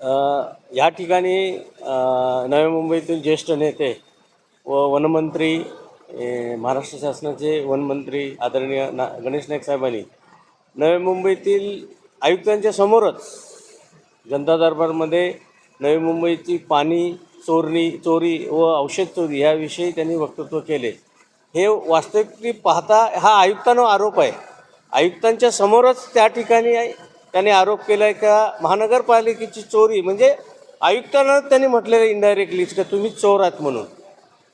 ह्या या ठिकाणी नव्या नवी मुंबईतील ज्येष्ठ नेते व वनमंत्री महाराष्ट्र शासनाचे वनमंत्री आदरणीय ना गणेश नाईक साहेबांनी नवी मुंबईतील आयुक्तांच्या समोरच जनता दरबारमध्ये नवी मुंबईची पाणी चोरणी चोरी व औषध चोरी याविषयी त्यांनी वक्तव्य केले. हे वास्तविक पाहता हा आयुक्तांवर आरोप आहे. आयुक्तांच्या समोरच त्या ठिकाणी त्याने आरोप केला आहे का? महानगरपालिकेची चोरी म्हणजे आयुक्तांना त्यांनी म्हटलेलं इनडायरेक्टलीच का तुम्ही चोर आहात म्हणून.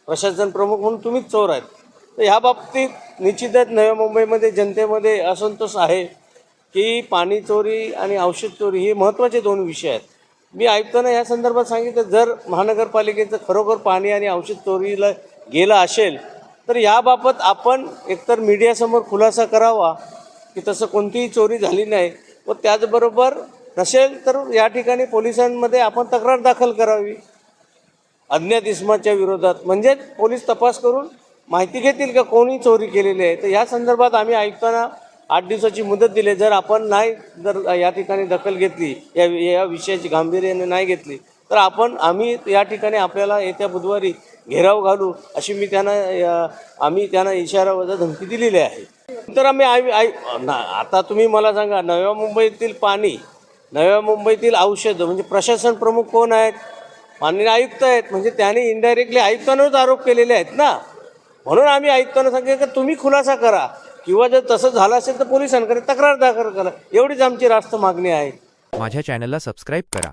प्रशासन प्रमुख म्हणून तुम्हीच चोर आहेत. तर ह्या बाबतीत निश्चितच नव्या मुंबईमध्ये जनतेमध्ये असंतोष आहे की पाणी चोरी आणि औषध चोरी हे महत्त्वाचे दोन विषय आहेत. मी आयुक्तांना या संदर्भात सांगितलं जर महानगरपालिकेचं खरोखर पाणी आणि औषध चोरीला गेलं असेल तर याबाबत आपण एकतर मीडियासमोर खुलासा करावा की तसं कोणतीही चोरी झाली नाही व त्याचबरोबर नसेल तर या ठिकाणी पोलिसांमध्ये आपण तक्रार दाखल करावी. अज्ञात इस्माच्या विरोधात. म्हणजे पोलीस तपास करून माहिती घेतील का कोणी चोरी केलेली आहे. तर या संदर्भात आम्ही आयुक्तांना आठ दिवसाची मुदत दिली. जर आपण नाही जर या ठिकाणी दखल घेतली या या विषयाची गांभीर्याने नाही घेतली तर आपण आम्ही या ठिकाणी आपल्याला येत्या बुधवारी घेराव घालू अशी मी त्यांना आम्ही त्यांना इशारा वजा धमकी दिलेली आहे. तर आम्ही आई आई ना आता तुम्ही मला सांगा नव्या मुंबईतील पाणी नव्या मुंबईतील औषधं म्हणजे प्रशासन प्रमुख कोण आहेत? माननीय आयुक्त आहेत म्हणजे त्यांनी इनडायरेक्टली आयुक्तांवरच आरोप केलेले आहेत ना? म्हणून आम्ही आयुक्तांना सांगितलं की तुम्ही खुलासा करा किंवा जर तसं झालं असेल तर पोलिसांकडे तक्रार दाखल करा. एवढीच आमची रास्त मागणी आहे. माझ्या चॅनलला सबस्क्राईब करा.